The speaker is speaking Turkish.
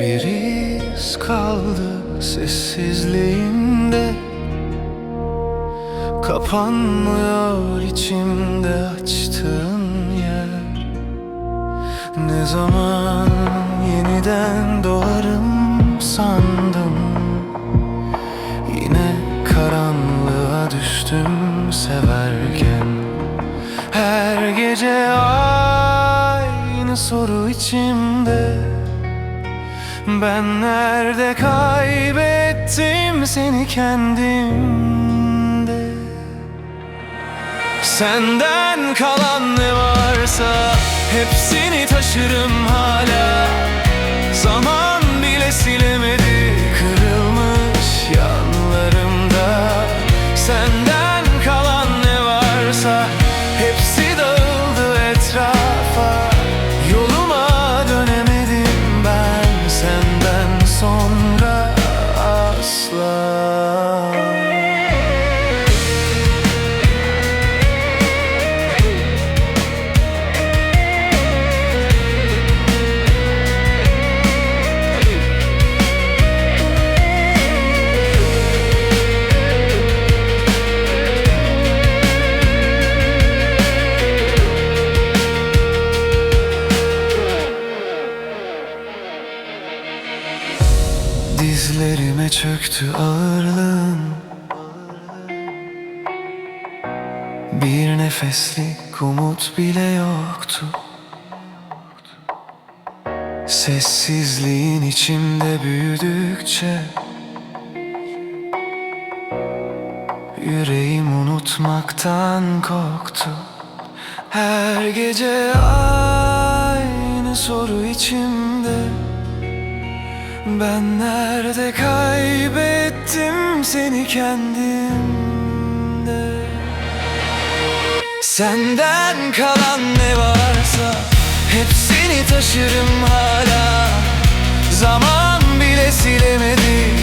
iz kaldı sessizliğinde. Kapanmıyor içimde açtığın yer. Ne zaman yeniden doğarım sandım. Yine karanlığa düştüm severken. Her gece aynı soru içimde Ben nerede kaybettim seni kendimde? Senden kalan ne varsa hepsini taşırım Dizlerime çöktü ağırlığın Bir nefeslik umut bile yoktu. Sessizliğin içimde büyüdükçe Yüreğim unutmaktan korktu. Her gece aynı soru içimde ben nerede kaybettim seni kendimde? Senden kalan ne varsa hepsini taşırım hala. Zaman bile silemedi